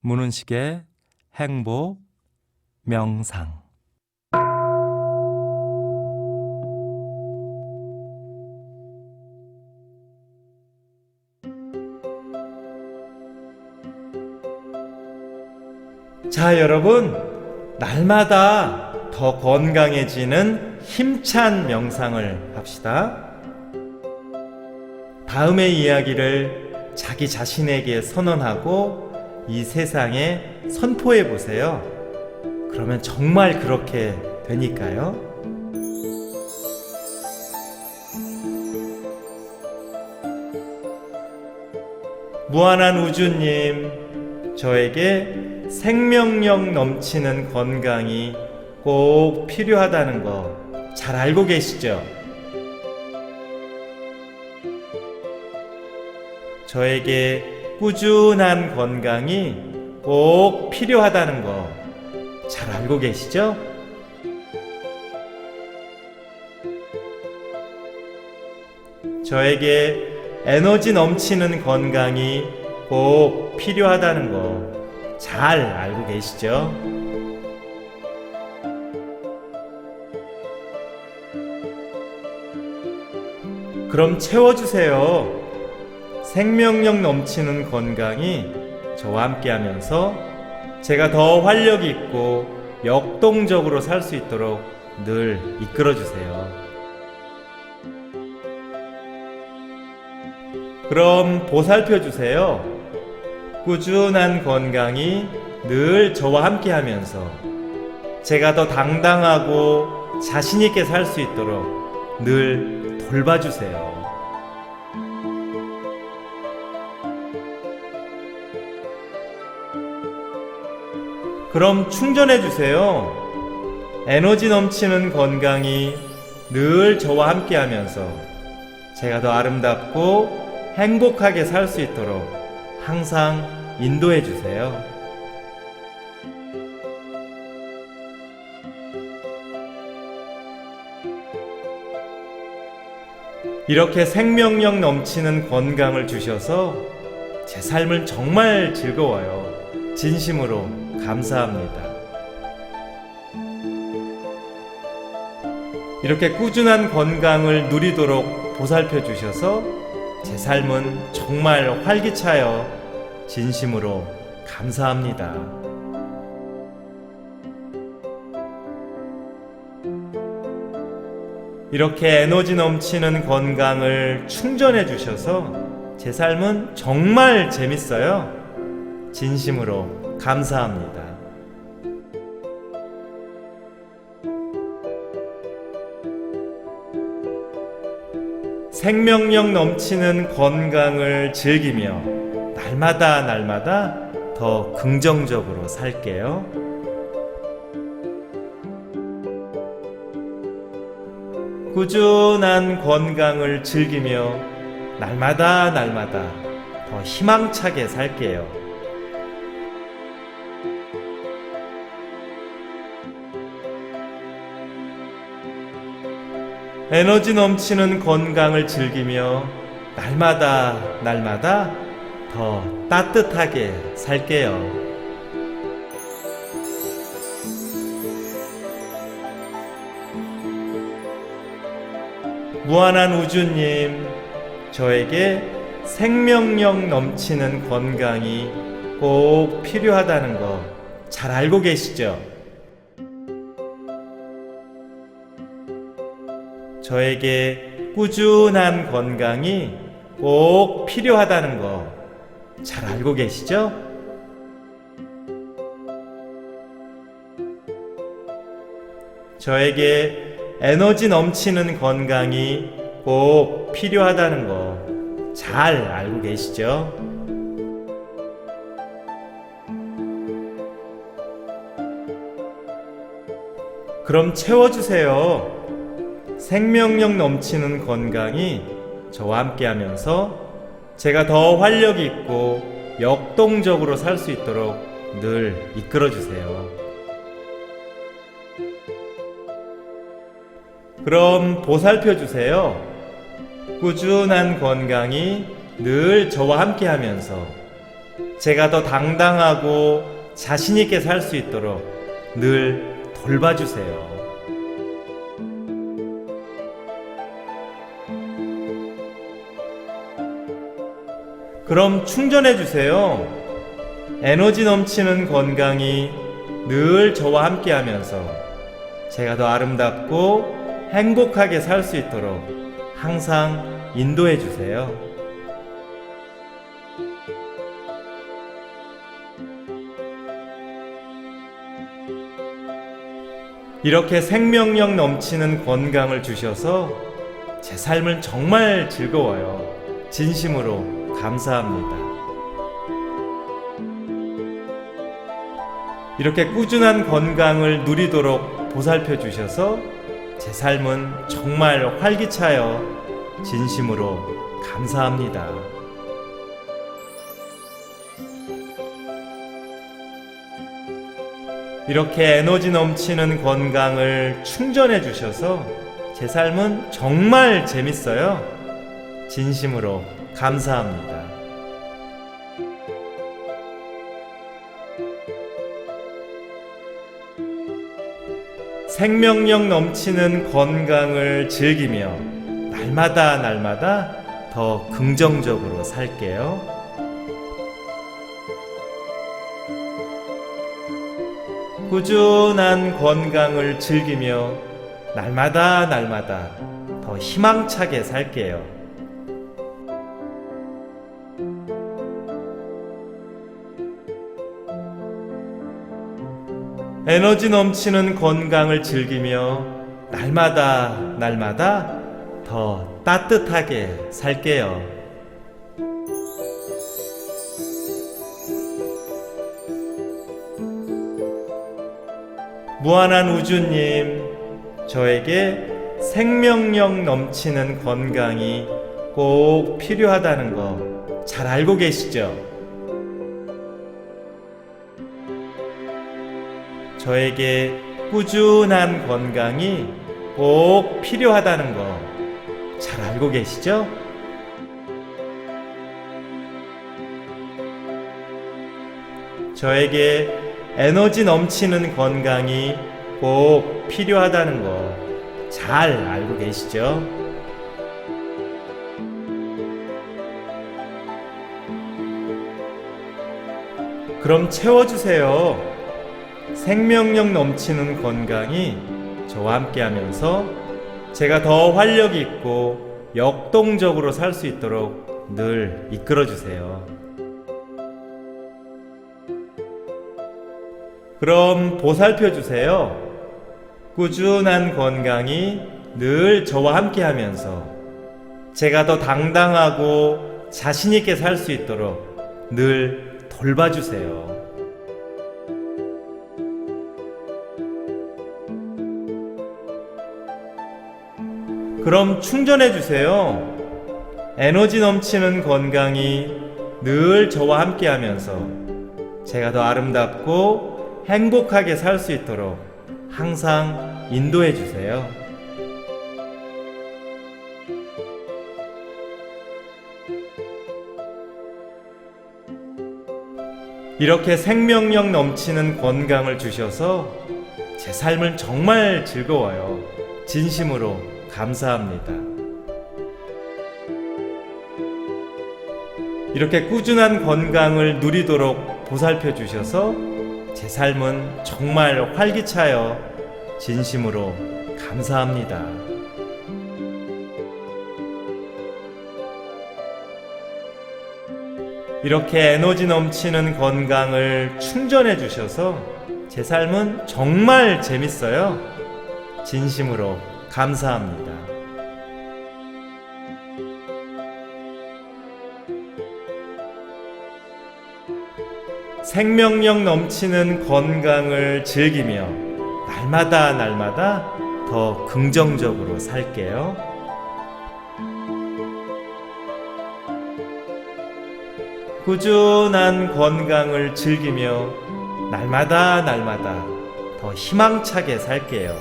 문은식의 행복 명상 자, 여러분. 날마다 더 건강해지는 힘찬 명상을 합시다. 다음의 이야기를 자기 자신에게 선언하고 이 세상에 선포해 보세요. 그러면 정말 그렇게 되니까요. 무한한 우주님, 저에게 생명력 넘치는 건강이 꼭 필요하다는 거 잘 알고 계시죠? 저에게 꾸준한 건강이 꼭 필요하다는 거 잘 알고 계시죠? 저에게 에너지 넘치는 건강이 꼭 필요하다는 거 잘 알고 계시죠? 그럼 채워주세요. 생명력 넘치는 건강이 저와 함께 하면서 제가 더 활력 있고 역동적으로 살 수 있도록 늘 이끌어 주세요. 그럼 보살펴 주세요. 꾸준한 건강이 늘 저와 함께 하면서 제가 더 당당하고 자신있게 살 수 있도록 늘 돌봐주세요. 그럼 충전해 주세요. 에너지 넘치는 건강이 늘 저와 함께 하면서 제가 더 아름답고 행복하게 살 수 있도록 항상 인도해 주세요. 이렇게 생명력 넘치는 건강을 주셔서 제 삶은 정말 즐거워요. 진심으로 감사합니다. 이렇게 꾸준한 건강을 누리도록 보살펴 주셔서 제 삶은 정말 활기차여 진심으로 감사합니다. 이렇게 에너지 넘치는 건강을 충전해 주셔서 제 삶은 정말 재밌어요. 진심으로 감사합니다. 생명력 넘치는 건강을 즐기며 날마다 날마다 더 긍정적으로 살게요. 꾸준한 건강을 즐기며 날마다 날마다 더 희망차게 살게요. 에너지 넘치는 건강을 즐기며 날마다 날마다 더 따뜻하게 살게요. 무한한 우주님, 저에게 생명력 넘치는 건강이 꼭 필요하다는 거 잘 알고 계시죠? 저에게 꾸준한 건강이 꼭 필요하다는 거 잘 알고 계시죠? 저에게 에너지 넘치는 건강이 꼭 필요하다는 거 잘 알고 계시죠? 그럼 채워주세요. 생명력 넘치는 건강이 저와 함께 하면서 제가 더 활력 있고 역동적으로 살 수 있도록 늘 이끌어 주세요. 그럼 보살펴 주세요. 꾸준한 건강이 늘 저와 함께 하면서 제가 더 당당하고 자신있게 살 수 있도록 늘 돌봐주세요. 그럼 충전해 주세요. 에너지 넘치는 건강이 늘 저와 함께 하면서 제가 더 아름답고 행복하게 살 수 있도록 항상 인도해 주세요. 이렇게 생명력 넘치는 건강을 주셔서 제 삶은 정말 즐거워요. 진심으로 감사합니다. 이렇게 꾸준한 건강을 누리도록 보살펴 주셔서 제 삶은 정말 활기차요. 진심으로 감사합니다. 이렇게 에너지 넘치는 건강을 충전해 주셔서 제 삶은 정말 재밌어요. 진심으로 감사합니다. 생명력 넘치는 건강을 즐기며 날마다 날마다 더 긍정적으로 살게요. 꾸준한 건강을 즐기며 날마다 날마다 더 희망차게 살게요. 에너지 넘치는 건강을 즐기며 날마다 날마다 더 따뜻하게 살게요. 무한한 우주님, 저에게 생명력 넘치는 건강이 꼭 필요하다는 거 잘 알고 계시죠? 저에게 꾸준한 건강이 꼭 필요하다는 거 잘 알고 계시죠? 저에게 에너지 넘치는 건강이 꼭 필요하다는 거 잘 알고 계시죠? 그럼 채워주세요. 생명력 넘치는 건강이 저와 함께 하면서 제가 더 활력 있고 역동적으로 살 수 있도록 늘 이끌어 주세요. 그럼 보살펴 주세요. 꾸준한 건강이 늘 저와 함께 하면서 제가 더 당당하고 자신있게 살 수 있도록 늘 돌봐주세요. 그럼 충전해 주세요. 에너지 넘치는 건강이 늘 저와 함께 하면서 제가 더 아름답고 행복하게 살 수 있도록 항상 인도해 주세요. 이렇게 생명력 넘치는 건강을 주셔서 제 삶은 정말 즐거워요. 진심으로 감사합니다. 이렇게 꾸준한 건강을 누리도록 보살펴 주셔서 제 삶은 정말 활기차요. 진심으로 감사합니다. 이렇게 에너지 넘치는 건강을 충전해 주셔서 제 삶은 정말 재밌어요. 진심으로 감사합니다. 생명력 넘치는 건강을 즐기며 날마다 날마다 더 긍정적으로 살게요. 꾸준한 건강을 즐기며 날마다 날마다 더 희망차게 살게요.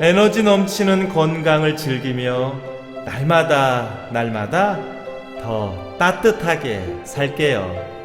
에너지 넘치는 건강을 즐기며 날마다 날마다 더 따뜻하게 살게요.